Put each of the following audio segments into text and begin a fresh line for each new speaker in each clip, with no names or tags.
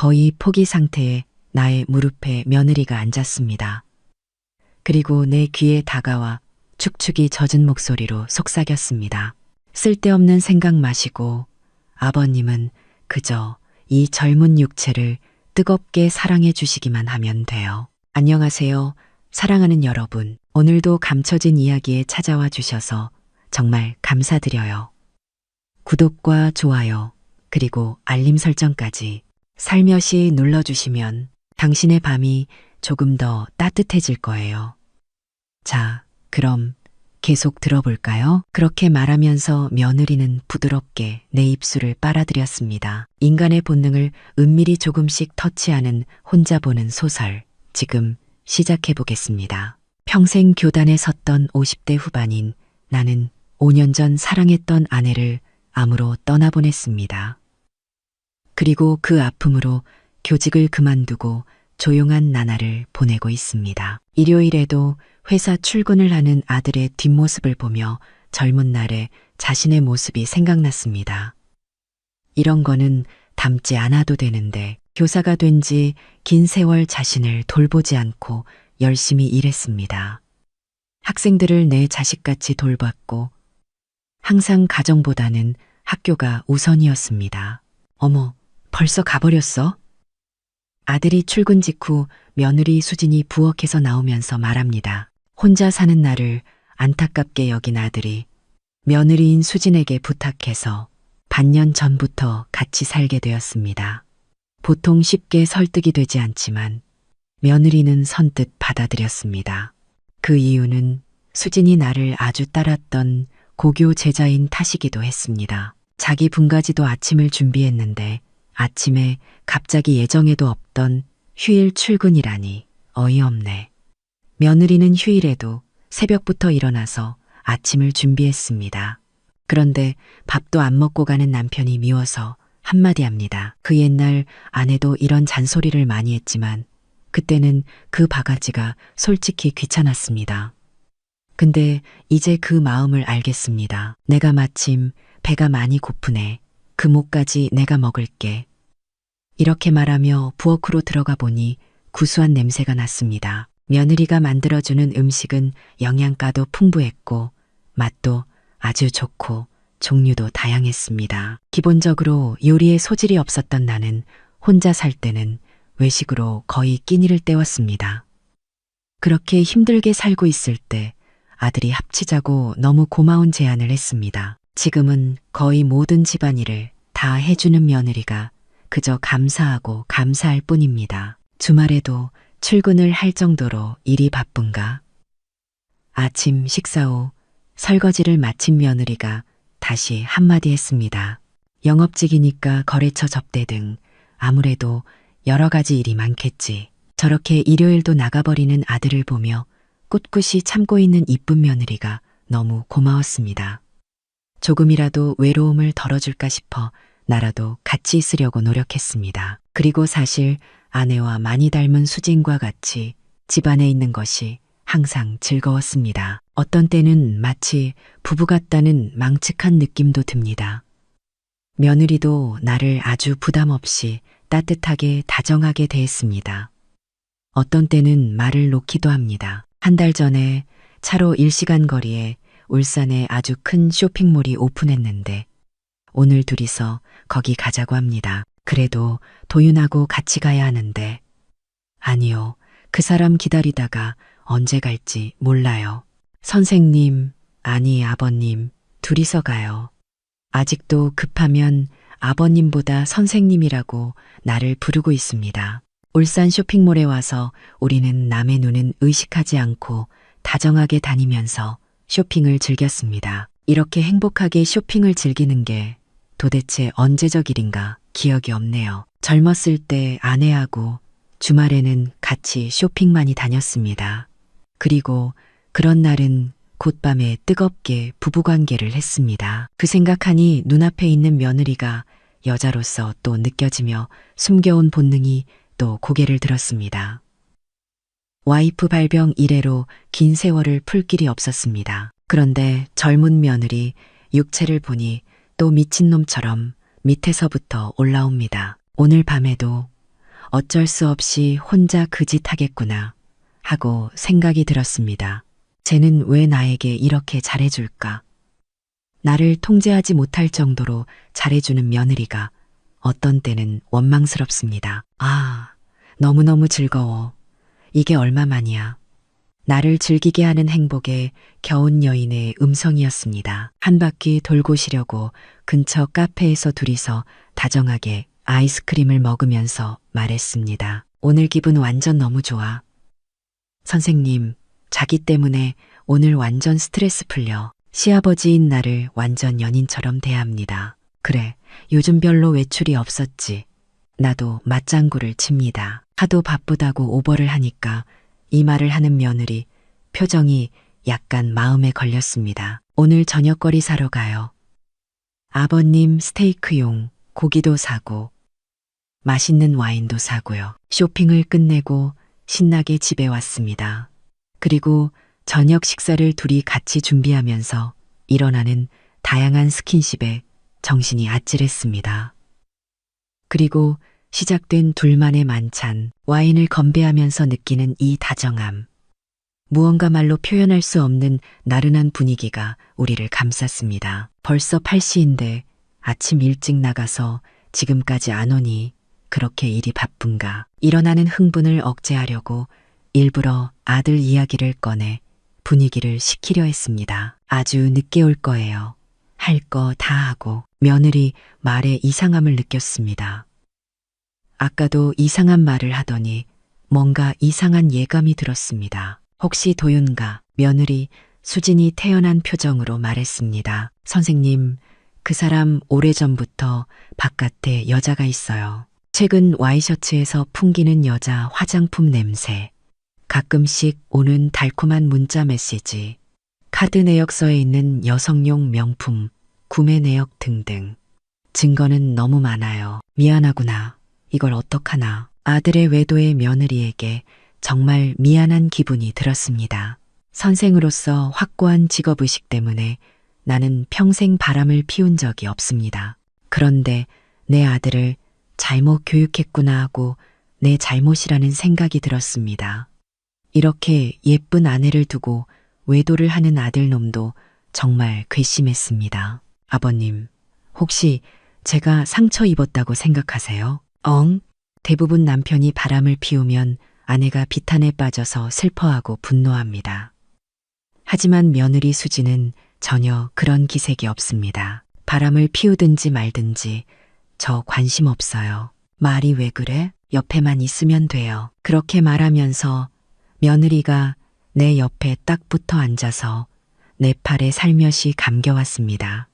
거의 포기 상태에 나의 무릎에 며느리가 앉았습니다. 그리고 내 귀에 다가와 축축이 젖은 목소리로 속삭였습니다. 쓸데없는 생각 마시고 아버님은 그저 이 젊은 육체를 뜨겁게 사랑해 주시기만 하면 돼요. 안녕하세요. 사랑하는 여러분. 오늘도 감춰진 이야기에 찾아와 주셔서 정말 감사드려요. 구독과 좋아요, 그리고 알림 설정까지 살며시 눌러주시면 당신의 밤이 조금 더 따뜻해질 거예요. 자, 그럼 계속 들어볼까요? 그렇게 말하면서 며느리는 부드럽게 내 입술을 빨아들였습니다. 인간의 본능을 은밀히 조금씩 터치하는 혼자 보는 소설. 지금 시작해 보겠습니다. 평생 교단에 섰던 50대 후반인 나는 5년 전 사랑했던 아내를 암으로 떠나보냈습니다. 그리고 그 아픔으로 교직을 그만두고 조용한 나날을 보내고 있습니다. 일요일에도 회사 출근을 하는 아들의 뒷모습을 보며 젊은 날에 자신의 모습이 생각났습니다. 이런 거는 담지 않아도 되는데 교사가 된 지 긴 세월 자신을 돌보지 않고 열심히 일했습니다. 학생들을 내 자식같이 돌봤고 항상 가정보다는 학교가 우선이었습니다. 어머, 벌써 가버렸어? 아들이 출근 직후 며느리 수진이 부엌에서 나오면서 말합니다. 혼자 사는 나를 안타깝게 여긴 아들이 며느리인 수진에게 부탁해서 반년 전부터 같이 살게 되었습니다. 보통 쉽게 설득이 되지 않지만 며느리는 선뜻 받아들였습니다. 그 이유는 수진이 나를 아주 따랐던 고교 제자인 탓이기도 했습니다. 자기 분가지도 아침을 준비했는데 아침에 갑자기 예정에도 없던 휴일 출근이라니 어이없네. 며느리는 휴일에도 새벽부터 일어나서 아침을 준비했습니다. 그런데 밥도 안 먹고 가는 남편이 미워서 한마디 합니다. 그 옛날 아내도 이런 잔소리를 많이 했지만 그때는 그 바가지가 솔직히 귀찮았습니다. 근데 이제 그 마음을 알겠습니다. 내가 마침 배가 많이 고프네. 그 목까지 내가 먹을게. 이렇게 말하며 부엌으로 들어가 보니 구수한 냄새가 났습니다. 며느리가 만들어주는 음식은 영양가도 풍부했고 맛도 아주 좋고 종류도 다양했습니다. 기본적으로 요리에 소질이 없었던 나는 혼자 살 때는 외식으로 거의 끼니를 때웠습니다. 그렇게 힘들게 살고 있을 때 아들이 합치자고 너무 고마운 제안을 했습니다. 지금은 거의 모든 집안일을 다 해주는 며느리가 그저 감사하고 감사할 뿐입니다. 주말에도 출근을 할 정도로 일이 바쁜가? 아침 식사 후 설거지를 마친 며느리가 다시 한마디 했습니다. 영업직이니까 거래처 접대 등 아무래도 여러 가지 일이 많겠지. 저렇게 일요일도 나가버리는 아들을 보며 꿋꿋이 참고 있는 이쁜 며느리가 너무 고마웠습니다. 조금이라도 외로움을 덜어줄까 싶어 나라도 같이 있으려고 노력했습니다. 그리고 사실 아내와 많이 닮은 수진과 같이 집안에 있는 것이 항상 즐거웠습니다. 어떤 때는 마치 부부 같다는 망측한 느낌도 듭니다. 며느리도 나를 아주 부담 없이 따뜻하게 다정하게 대했습니다. 어떤 때는 말을 놓기도 합니다. 한 달 전에 차로 1시간 거리에 울산에 아주 큰 쇼핑몰이 오픈했는데 오늘 둘이서 거기 가자고 합니다. 그래도 도윤하고 같이 가야 하는데 아니요. 그 사람 기다리다가 언제 갈지 몰라요. 선생님, 아니 아버님, 둘이서 가요. 아직도 급하면 아버님보다 선생님이라고 나를 부르고 있습니다. 울산 쇼핑몰에 와서 우리는 남의 눈은 의식하지 않고 다정하게 다니면서 쇼핑을 즐겼습니다. 이렇게 행복하게 쇼핑을 즐기는 게 도대체 언제적 일인가 기억이 없네요. 젊었을 때 아내하고 주말에는 같이 쇼핑만이 다녔습니다. 그리고 그런 날은 곧밤에 뜨겁게 부부관계를 했습니다. 그 생각하니 눈앞에 있는 며느리가 여자로서 또 느껴지며 숨겨온 본능이 또 고개를 들었습니다. 와이프 발병 이래로 긴 세월을 풀 길이 없었습니다. 그런데 젊은 며느리 육체를 보니 또 미친놈처럼 밑에서부터 올라옵니다. 오늘 밤에도 어쩔 수 없이 혼자 그 짓 하겠구나 하고 생각이 들었습니다. 쟤는 왜 나에게 이렇게 잘해줄까? 나를 통제하지 못할 정도로 잘해주는 며느리가 어떤 때는 원망스럽습니다. 아, 너무너무 즐거워. 이게 얼마만이야. 나를 즐기게 하는 행복에 겨운 여인의 음성이었습니다. 한 바퀴 돌고 쉬려고 근처 카페에서 둘이서 다정하게 아이스크림을 먹으면서 말했습니다. 오늘 기분 완전 너무 좋아. 선생님, 자기 때문에 오늘 완전 스트레스 풀려. 시아버지인 나를 완전 연인처럼 대합니다. 그래, 요즘 별로 외출이 없었지. 나도 맞장구를 칩니다. 하도 바쁘다고 오버를 하니까 이 말을 하는 며느리 표정이 약간 마음에 걸렸습니다. 오늘 저녁거리 사러 가요. 아버님 스테이크용 고기도 사고 맛있는 와인도 사고요. 쇼핑을 끝내고 신나게 집에 왔습니다. 그리고 저녁 식사를 둘이 같이 준비하면서 일어나는 다양한 스킨십에 정신이 아찔했습니다. 그리고 시작된 둘만의 만찬, 와인을 건배하면서 느끼는 이 다정함. 무언가 말로 표현할 수 없는 나른한 분위기가 우리를 감쌌습니다. 벌써 8시인데 아침 일찍 나가서 지금까지 안 오니 그렇게 일이 바쁜가. 일어나는 흥분을 억제하려고 일부러 아들 이야기를 꺼내 분위기를 식히려 했습니다. 아주 늦게 올 거예요. 할 거 다 하고 며느리 말에 이상함을 느꼈습니다. 아까도 이상한 말을 하더니 뭔가 이상한 예감이 들었습니다. 혹시 도윤가 며느리 수진이 태연한 표정으로 말했습니다. 선생님, 그 사람 오래전부터 바깥에 여자가 있어요. 최근 와이셔츠에서 풍기는 여자 화장품 냄새. 가끔씩 오는 달콤한 문자 메시지. 카드 내역서에 있는 여성용 명품, 구매 내역 등등. 증거는 너무 많아요. 미안하구나. 이걸 어떡하나. 아들의 외도의 며느리에게 정말 미안한 기분이 들었습니다. 선생으로서 확고한 직업의식 때문에 나는 평생 바람을 피운 적이 없습니다. 그런데 내 아들을 잘못 교육했구나 하고 내 잘못이라는 생각이 들었습니다. 이렇게 예쁜 아내를 두고 외도를 하는 아들놈도 정말 괘씸했습니다. 아버님, 혹시 제가 상처 입었다고 생각하세요? 엉? 대부분 남편이 바람을 피우면 아내가 비탄에 빠져서 슬퍼하고 분노합니다. 하지만 며느리 수지는 전혀 그런 기색이 없습니다. 바람을 피우든지 말든지 저 관심 없어요. 말이 왜 그래? 옆에만 있으면 돼요. 그렇게 말하면서 며느리가 내 옆에 딱 붙어 앉아서 내 팔에 살며시 감겨왔습니다.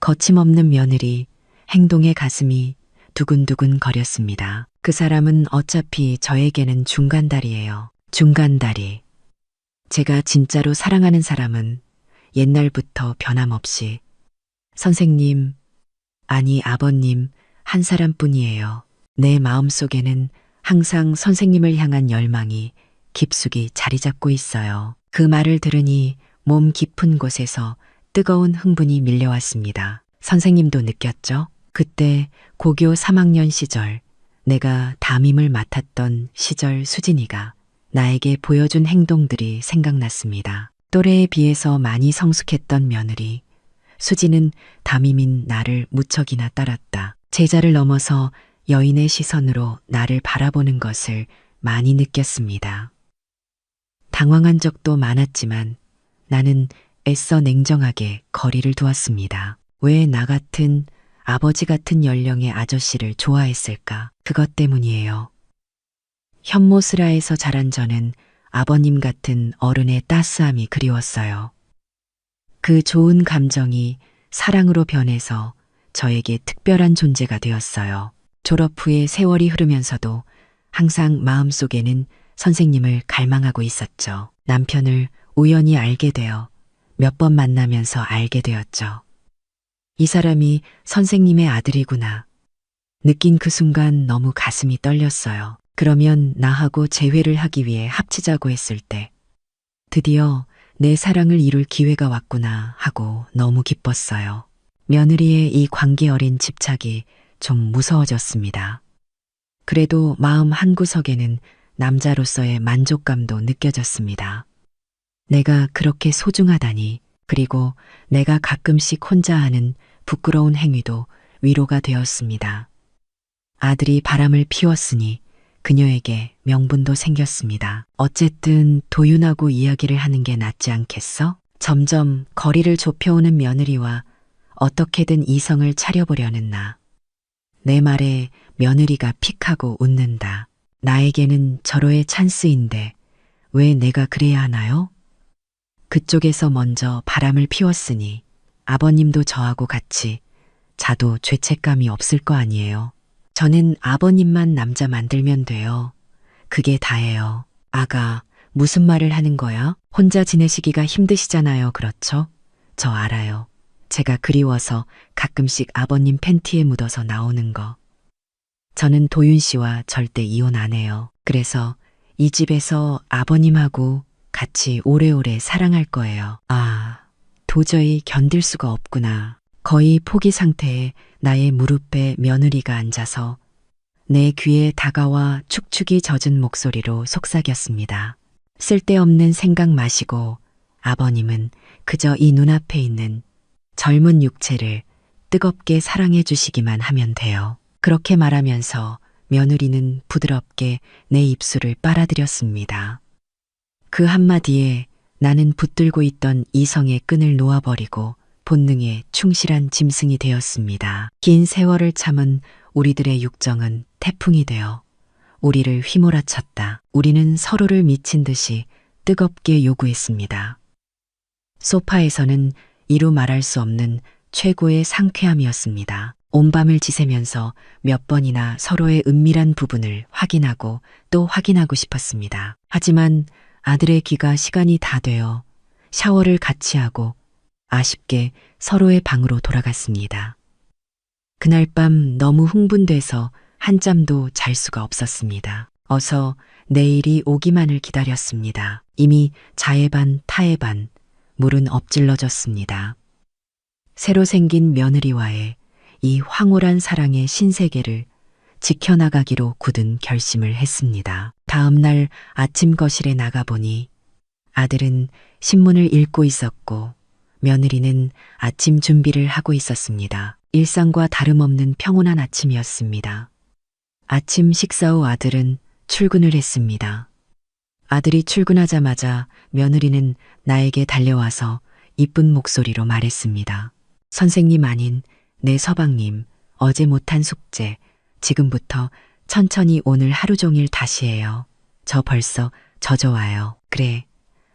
거침없는 며느리, 행동의 가슴이 두근두근 거렸습니다. 그 사람은 어차피 저에게는 중간다리예요. 중간다리. 제가 진짜로 사랑하는 사람은 옛날부터 변함없이 선생님, 아니 아버님 한 사람뿐이에요. 내 마음속에는 항상 선생님을 향한 열망이 깊숙이 자리 잡고 있어요. 그 말을 들으니 몸 깊은 곳에서 뜨거운 흥분이 밀려왔습니다. 선생님도 느꼈죠? 그때 고교 3학년 시절 내가 담임을 맡았던 시절 수진이가 나에게 보여준 행동들이 생각났습니다. 또래에 비해서 많이 성숙했던 며느리. 수지는 담임인 나를 무척이나 따랐다. 제자를 넘어서 여인의 시선으로 나를 바라보는 것을 많이 느꼈습니다. 당황한 적도 많았지만 나는 애써 냉정하게 거리를 두었습니다. 왜 나 같은 아버지 같은 연령의 아저씨를 좋아했을까? 그것 때문이에요. 현모스라에서 자란 저는 아버님 같은 어른의 따스함이 그리웠어요. 그 좋은 감정이 사랑으로 변해서 저에게 특별한 존재가 되었어요. 졸업 후에 세월이 흐르면서도 항상 마음속에는 선생님을 갈망하고 있었죠. 남편을 우연히 알게 되어 몇 번 만나면서 알게 되었죠. 이 사람이 선생님의 아들이구나. 느낀 그 순간 너무 가슴이 떨렸어요. 그러면 나하고 재회를 하기 위해 합치자고 했을 때 드디어 내 사랑을 이룰 기회가 왔구나 하고 너무 기뻤어요. 며느리의 이 관계 어린 집착이 좀 무서워졌습니다. 그래도 마음 한구석에는 남자로서의 만족감도 느껴졌습니다. 내가 그렇게 소중하다니, 그리고 내가 가끔씩 혼자 하는 부끄러운 행위도 위로가 되었습니다. 아들이 바람을 피웠으니 그녀에게 명분도 생겼습니다. 어쨌든 도윤하고 이야기를 하는 게 낫지 않겠어? 점점 거리를 좁혀오는 며느리와 어떻게든 이성을 차려보려는 나. 내 말에 며느리가 픽하고 웃는다. 나에게는 절호의 찬스인데 왜 내가 그래야 하나요? 그쪽에서 먼저 바람을 피웠으니 아버님도 저하고 같이 자도 죄책감이 없을 거 아니에요. 저는 아버님만 남자 만들면 돼요. 그게 다예요. 아가, 무슨 말을 하는 거야? 혼자 지내시기가 힘드시잖아요. 그렇죠? 저 알아요. 제가 그리워서 가끔씩 아버님 팬티에 묻어서 나오는 거. 저는 도윤 씨와 절대 이혼 안 해요. 그래서 이 집에서 아버님하고 같이 오래오래 사랑할 거예요. 아, 도저히 견딜 수가 없구나. 거의 포기 상태에 나의 무릎에 며느리가 앉아서 내 귀에 다가와 축축이 젖은 목소리로 속삭였습니다. 쓸데없는 생각 마시고 아버님은 그저 이 눈앞에 있는 젊은 육체를 뜨겁게 사랑해 주시기만 하면 돼요. 그렇게 말하면서 며느리는 부드럽게 내 입술을 빨아들였습니다. 그 한마디에 나는 붙들고 있던 이성의 끈을 놓아버리고 본능에 충실한 짐승이 되었습니다. 긴 세월을 참은 우리들의 육정은 태풍이 되어 우리를 휘몰아쳤다. 우리는 서로를 미친 듯이 뜨겁게 요구했습니다. 소파에서는 이루 말할 수 없는 최고의 상쾌함이었습니다. 온 밤을 지새면서 몇 번이나 서로의 은밀한 부분을 확인하고 또 확인하고 싶었습니다. 하지만 아들의 귀가 시간이 다 되어 샤워를 같이 하고 아쉽게 서로의 방으로 돌아갔습니다. 그날 밤 너무 흥분돼서 한잠도 잘 수가 없었습니다. 어서 내일이 오기만을 기다렸습니다. 이미 자의 반 타의 반 물은 엎질러졌습니다. 새로 생긴 며느리와의 이 황홀한 사랑의 신세계를 지켜나가기로 굳은 결심을 했습니다. 다음 날 아침 거실에 나가보니 아들은 신문을 읽고 있었고 며느리는 아침 준비를 하고 있었습니다. 일상과 다름없는 평온한 아침이었습니다. 아침 식사 후 아들은 출근을 했습니다. 아들이 출근하자마자 며느리는 나에게 달려와서 이쁜 목소리로 말했습니다. 선생님 아닌 내 서방님, 어제 못한 숙제, 지금부터 천천히 오늘 하루 종일 다시 해요. 저 벌써 젖어와요. 그래,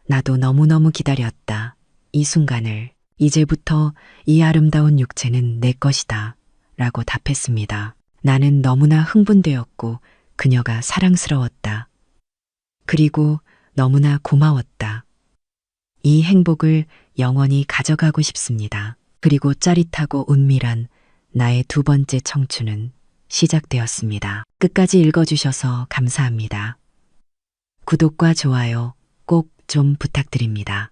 나도 너무너무 기다렸다. 이 순간을. 이제부터 이 아름다운 육체는 내 것이다. 라고 답했습니다. 나는 너무나 흥분되었고 그녀가 사랑스러웠다. 그리고 너무나 고마웠다. 이 행복을 영원히 가져가고 싶습니다. 그리고 짜릿하고 은밀한 나의 두 번째 청춘은 시작되었습니다. 끝까지 읽어주셔서 감사합니다. 구독과 좋아요 꼭 좀 부탁드립니다.